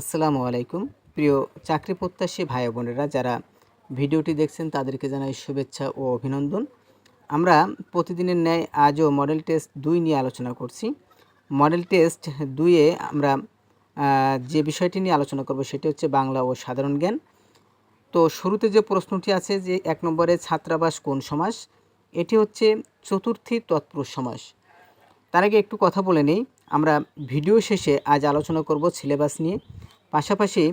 আসসালামু আলাইকুম। প্রিয় চাকরি প্রত্যাশী ভাই বোনেরা, যারা ভিডিওটি দেখছেন, তাদেরকে জানাই শুভেচ্ছা ও অভিনন্দন। আমরা প্রতিদিনের ন্যায় আজও মডেল টেস্ট দুই নিয়ে আলোচনা করছি। মডেল টেস্ট দুইয়ে আমরা যে বিষয়টি নিয়ে আলোচনা করব সেটি হচ্ছে বাংলা ও সাধারণ জ্ঞান। তো শুরুতে যে প্রশ্নটি আছে যে এক নম্বরে ছাত্রাবাস কোন সমাস, এটি হচ্ছে চতুর্থী তৎপুরুষ সমাস। তার আগে একটু কথা বলে নেই। আমরা ভিডিও শেষে আজ আলোচনা করব সিলেবাস নিয়ে। পাশাপাশি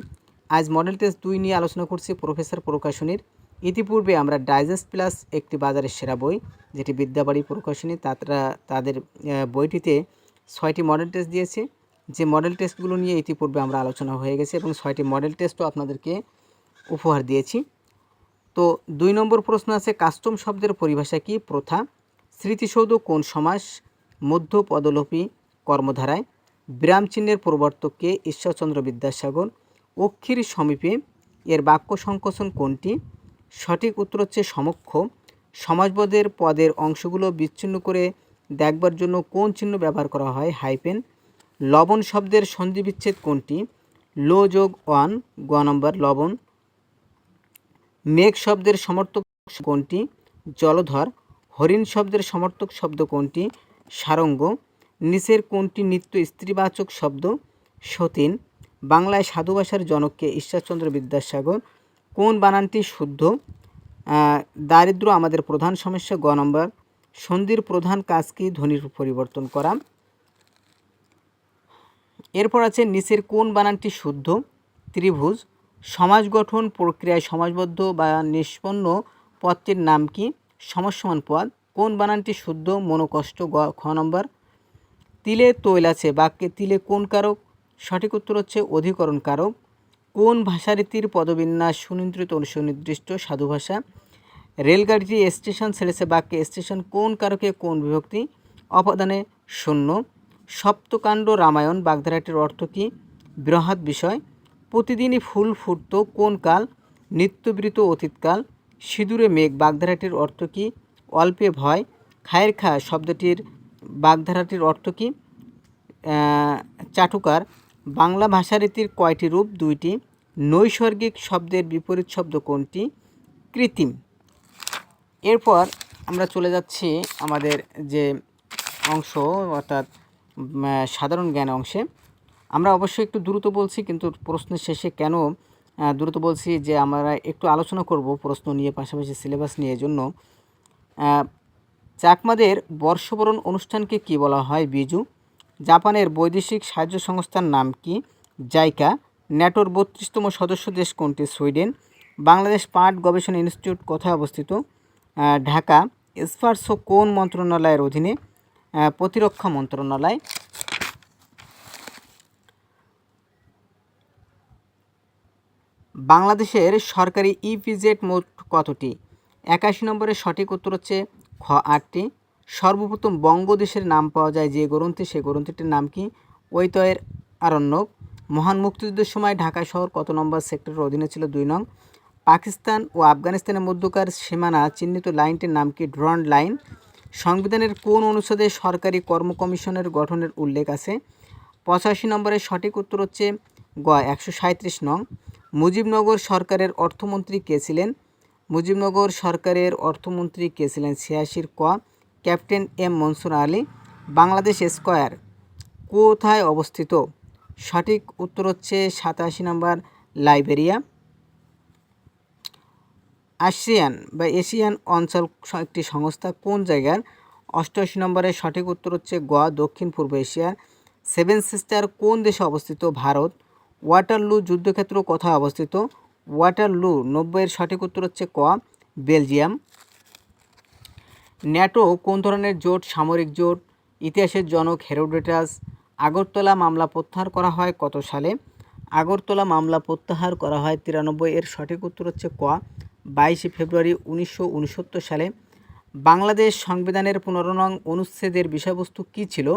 আজ মডেল টেস্ট দুই নিয়ে আলোচনা করছি প্রফেসর প্রকাশনীর। ইতিপূর্বে আমরা ডাইজেস্ট প্লাস একটি বাজারের সেরা বই, যেটি বিদ্যাবাড়ি প্রকাশনী তারা তাদের বইটিতে ছয়টি মডেল টেস্ট দিয়েছে। যে মডেল টেস্টগুলো নিয়ে ইতিপূর্বে আমরা আলোচনা হয়ে গেছে এবং ছয়টি মডেল টেস্টও আপনাদেরকে উপহার দিয়েছি। তো দুই নম্বর প্রশ্ন আছে কাস্টম শব্দের পরিভাষা কি? প্রথা, স্মৃতিসৌধ কোন সমাস মধ্য পদলোপী কর্মধারায়? বিরাম চিহ্নের প্রবর্তককে ঈশ্বরচন্দ্র বিদ্যাসাগর অক্ষীর সমীপে এর বাক্য সংকোচন কোনটি? সঠিক উত্তর হচ্ছে সমক্ষ। সমাজবোধের পদের অংশগুলো বিচ্ছিন্ন করে দেখবার জন্য কোন চিহ্ন ব্যবহার করা হয়? হাইপেন। লবণ শব্দের সন্ধি বিচ্ছেদ কোনটি? লো যোগ ওয়ান, গ নম্বর লবণ। মেঘ শব্দের সমর্থক কোনটি? জলধর। হরিণ শব্দের সমর্থক শব্দ কোনটি? সারঙ্গ। নিচের কোনটি নিত্য স্ত্রীবাচক শব্দ? সতীন, বাংলায় সাধু ভাষার জনককে ঈশ্বরচন্দ্র বিদ্যাসাগর। কোন বানানটি শুদ্ধ? দারিদ্র আমাদের প্রধান সমস্যা, গ নম্বর। সন্ধির প্রধান কাজ কি? ধ্বনির পরিবর্তন করা। এরপর আছে নিচের কোন বানানটি শুদ্ধ? ত্রিভুজ। সমাজ গঠন প্রক্রিয়ায় সমাজবদ্ধ বা নিষ্পন্ন পদটির নাম কি? সমসমান পদ কোন বানানটি শুদ্ধ? মনোকষ্ট, গ, খ নম্বর। তিলে তৈল আছে, বাক্যে তিলে কোন কারক? সঠিক উত্তর হচ্ছে অধিকরণ কারক। কোন ভাষারীতির পদবিন্যাস সুনিয়ন্ত্রিত ও সুনির্দিষ্ট সাধু ভাষা? রেলগাড়িটি স্টেশন ছেড়েছে, বাক্যে স্টেশন কোন কারকে কোন বিভক্তি? অপাদানে শূন্য। সপ্তকাণ্ড রামায়ণ, বাগধারাটির অর্থ কী? বৃহৎ বিষয়। প্রতিদিনই ফুল ফুটতো কোন কাল? নিত্যবৃত অতীতকাল। সিঁদুরে মেঘ, বাগধারাটির অর্থ কী? অল্পে ভয়। খায়ের খা শব্দটির বাগধারাটির অর্থ কী? চাটুকার। বাংলা ভাষারীতির কয়টি রূপ? দুইটি। নৈসর্গিক শব্দের বিপরীত শব্দ কোনটি? কৃত্রিম। এরপর আমরা চলে যাচ্ছি আমাদের যে অংশ, অর্থাৎ সাধারণ জ্ঞান অংশে। আমরা অবশ্যই একটু দ্রুত বলছি, কিন্তু প্রশ্নের শেষে কেন দ্রুত বলছি যে আমরা একটু আলোচনা করব প্রশ্ন নিয়ে, পাশাপাশি সিলেবাস নিয়ে জন্য চাকমাদের বর্ষবরণ অনুষ্ঠানকে কি বলা হয়, বিজু? জাপানের বৈদেশিক সাহায্য সংস্থার নাম কি? জাইকা। ন্যাটোর বত্রিশতম সদস্য দেশ কোনটি? সুইডেন। বাংলাদেশ পাট গবেষণা ইনস্টিটিউট কোথায় অবস্থিত? ঢাকা। স্পার্সো কোন মন্ত্রণালয়ের অধীনে? প্রতিরক্ষা মন্ত্রণালয়। বাংলাদেশের সরকারি ইপিজেড মোট কতটি? একাশি নম্বরের সঠিক উত্তর হচ্ছে খ আটটি। সর্বপ্রথম বঙ্গদেশের নাম পাওয়া যায় যে গ্রন্থে। সেই গ্রন্থটির নাম কি? ঐতয়ের আরণ্যক। মহান মুক্তিযুদ্ধের সময় ঢাকা শহর কত নম্বর সেক্টরের অধীনে ছিল? দুই নং। পাকিস্তান ও আফগানিস্তানের মধ্যকার সীমানা চিহ্নিত লাইনটির নাম কি? Durand Line. সংবিধানের কোন অনুচ্ছেদে সরকারি কর্ম কমিশনের গঠনের উল্লেখ আছে? পঁচাশি নম্বরের সঠিক উত্তর হচ্ছে গ, একশো সাঁত্রিশ নং। মুজিবনগর সরকারের অর্থমন্ত্রী কে ছিলেন? মুজিবনগর সরকারের অর্থমন্ত্রী কে ছিলেন? ছিয়াশির ক। Captain M Mansur Ali, Bangladesh square, কোথায় অবস্থিত? সঠিক উত্তর হচ্ছে সাতাশি নম্বর লাইবেরিয়া। আসিয়ান, বা এশিয়ান অঞ্চল একটি সংস্থা, কোন জায়গার? অষ্টআশি নম্বরের সঠিক উত্তর হচ্ছে গোয়া, দক্ষিণ পূর্ব এশিয়ার। সেভেন সিস্টার, কোন দেশে অবস্থিত? ভারত। ওয়াটারলু যুদ্ধক্ষেত্র কোথায় অবস্থিত? ওয়াটারলু নব্বইয়ের সঠিক উত্তর হচ্ছে ক, বেলজিয়াম। ন্যাটো কোন ধরনের জোট? সামরিক জোট। ইতিহাসের জনক হেরোডেটাস। আগরতলা মামলা প্রত্যাহার করা হয় কত সালে? আগরতলা মামলা প্রত্যাহার করা হয় তিরানব্বই এর সঠিক উত্তর হচ্ছে ক, বাইশে ফেব্রুয়ারি উনিশশো উনসত্তর সালে। বাংলাদেশ সংবিধানের পনেরো অনুচ্ছেদের বিষয়বস্তু কী ছিল?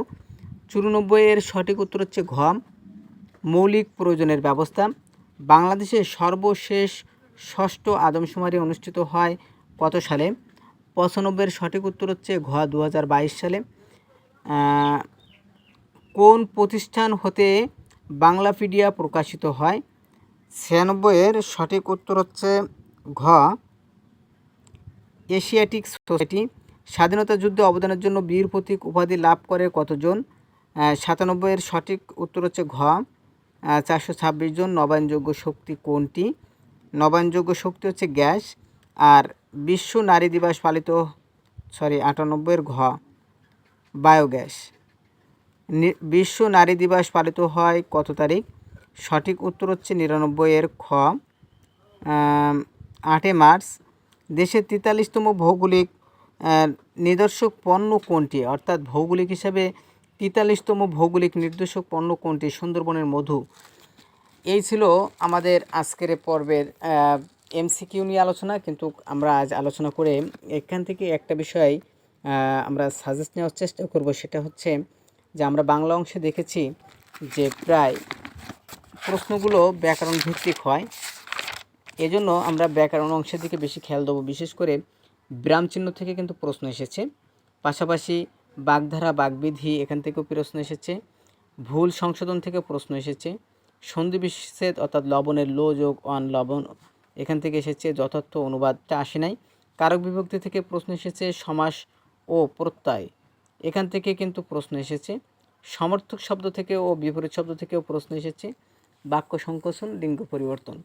চুরানব্বই এর সঠিক উত্তর হচ্ছে ঘ, মৌলিক প্রয়োজনের ব্যবস্থা। বাংলাদেশের সর্বশেষ ষষ্ঠ আদমশুমারি অনুষ্ঠিত হয় কত সালে? পঁচানব্বইয়ের সঠিক উত্তর হচ্ছে ঘ দু হাজার বাইশ সালে। কোন প্রতিষ্ঠান হতে বাংলাপিডিয়া প্রকাশিত হয়? ছিয়ানব্বইয়ের সঠিক উত্তর হচ্ছে ঘ, এশিয়াটিক সোসাইটি। স্বাধীনতা যুদ্ধে অবদানের জন্য বীর প্রতীক উপাধি লাভ করে কতজন? সাতানব্বইয়ের সঠিক উত্তর হচ্ছে ঘ চারশো ছাব্বিশ জন নবায়নযোগ্য শক্তি কোনটি? নবায়নযোগ্য শক্তি হচ্ছে গ্যাস আর বিশ্ব নারী দিবস পালিত, সরি, আটানব্বইয়ের ঘ, বায়োগ্যাস। বিশ্ব নারী দিবস পালিত হয় কত তারিখ? সঠিক উত্তর হচ্ছে নিরানব্বইয়ের খ আটই মার্চ। দেশের তেতাল্লিশতম ভৌগোলিক নিদর্শক পণ্য কোনটি? অর্থাৎ ভৌগোলিক হিসাবে তেতাল্লিশতম ভৌগোলিক নির্দেশক পণ্য কোনটি? সুন্দরবনের মধু। এই ছিল আমাদের আজকের পর্বের এমসিকিউ নিয়ে আলোচনা, কিন্তু আমরা আজ আলোচনা করে এখান থেকে একটা বিষয় আমরা সাজেস্ট নেওয়ার চেষ্টা করব, সেটা হচ্ছে যে আমরা বাংলা অংশে দেখেছি যে প্রায় প্রশ্নগুলো ব্যাকরণ ভিত্তিক হয়। এজন্য আমরা ব্যাকরণ অংশের দিকে বেশি খেয়াল দেবো। বিশেষ করে, বিরাম চিহ্ন থেকে কিন্তু প্রশ্ন এসেছে। পাশাপাশি বাগধারা বাগবিধি এখান থেকেও প্রশ্ন এসেছে। ভুল সংশোধন থেকে প্রশ্ন এসেছে। সন্ধি বিচ্ছেদ অর্থাৎ লবণের লো যোগ অন লবণ এখান থেকে এসেছে, যথার্থ অনুবাদটা আসে নাই। কারক বিভক্তি থেকে প্রশ্ন এসেছে, সমাস ও প্রত্যয় এখান থেকে কিন্তু প্রশ্ন এসেছে। সমর্থক শব্দ থেকে ও বিপরীত শব্দ থেকেও প্রশ্ন এসেছে। বাক্য সংকোচন, লিঙ্গ পরিবর্তন।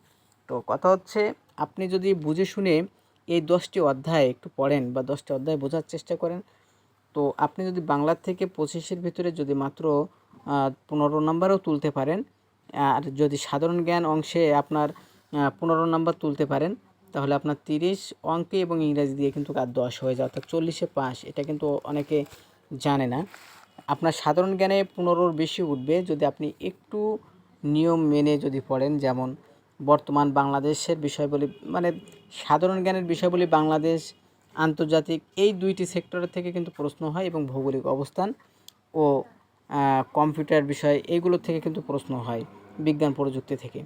তো কথা হচ্ছে, আপনি যদি বুঝে শুনে এই দশটি অধ্যায় একটু পড়েন বা দশটি অধ্যায় বোঝার চেষ্টা করেন তো আপনি যদি বাংলার থেকে পঁচিশের ভিতরে যদি মাত্র পনেরো নাম্বারও তুলতে পারেন, আর যদি সাধারণ জ্ঞান অংশে আপনার পনেরো নাম্বার তুলতে পারেন, তাহলে আপনার তিরিশ অঙ্কে এবং ইংরাজি দিয়ে কিন্তু আর দশ হয়ে যায়, অর্থাৎ চল্লিশে পাস এটা কিন্তু অনেকে জানে না। আপনার সাধারণ জ্ঞানে পনেরোর বেশি উঠবে যদি আপনি একটু নিয়ম মেনে যদি পড়েন, যেমন বর্তমান বাংলাদেশের বিষয়বলি মানে সাধারণ জ্ঞানের বিষয়বলি বাংলাদেশ আন্তর্জাতিক এই দুইটি সেক্টরের থেকে কিন্তু প্রশ্ন হয় এবং ভৌগোলিক অবস্থান ও কম্পিউটার বিষয় এইগুলো থেকে কিন্তু প্রশ্ন হয় বিজ্ঞান প্রযুক্তি থেকে।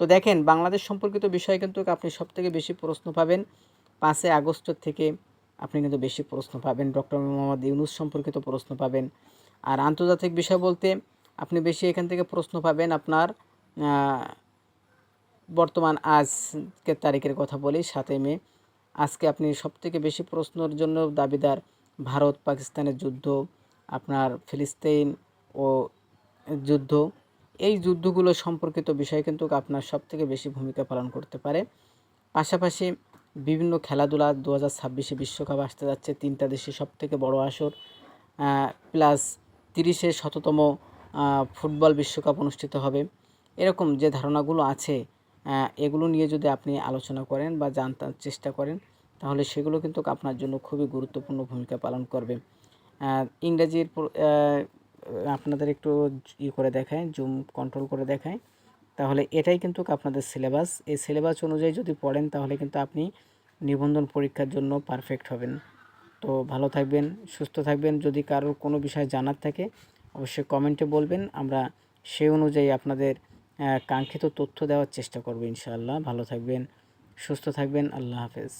তো দেখেন, বাংলাদেশ সম্পর্কিত বিষয় কিন্তু আপনি সবথেকে বেশি প্রশ্ন পাবেন। পাঁচই আগস্ট থেকে আপনি কিন্তু বেশি প্রশ্ন পাবেন। ডক্টর মোহাম্মদ ইউনুস সম্পর্কিত প্রশ্ন পাবেন। আর আন্তর্জাতিক বিষয় বলতে আপনি বেশি এখান থেকে প্রশ্ন পাবেন আপনার বর্তমান আজকের তারিখের কথা বলি, সাতই মে। আজকে আপনি সবথেকে বেশি প্রশ্নের জন্য দাবিদার ভারত পাকিস্তানের যুদ্ধ, আপনার ফিলিস্তিন ও যুদ্ধ। এই যুদ্ধগুলো সম্পর্কিত বিষয় কিন্তু আপনার সবথেকে বেশি ভূমিকা পালন করতে পারে। পাশাপাশি বিভিন্ন খেলাধুলা দু হাজার ছাব্বিশে বিশ্বকাপ আসতে যাচ্ছে, তিনটা দেশে সবথেকে বড় আসর। প্লাস তিরিশে শততম ফুটবল বিশ্বকাপ অনুষ্ঠিত হবে। এরকম যে ধারণাগুলো আছে এগুলো নিয়ে যদি আপনি আলোচনা করেন বা জানতে চেষ্টা করেন, তাহলে সেগুলো কিন্তু আপনার জন্য খুবই গুরুত্বপূর্ণ ভূমিকা পালন করবে। ইংরেজির আপনাদের একটু ই করে দেখায়, জুম কন্ট্রোল করে দেখায়। তাহলে এটাই কিন্তু আপনাদের সিলেবাস এই সিলেবাস অনুযায়ী যদি পড়েন, তাহলে কিন্তু আপনি নিবন্ধন পরীক্ষার জন্য পারফেক্ট হবেন। তো ভালো থাকবেন, সুস্থ থাকবেন। যদি কারোর কোনো বিষয় জানার থাকে, অবশ্যই কমেন্টে বলবেন। আমরা সেই অনুযায়ী আপনাদের কাঙ্ক্ষিত তথ্য দেওয়ার চেষ্টা করব ইনশাআল্লাহ। ভালো থাকবেন সুস্থ থাকবেন আল্লাহ হাফেজ।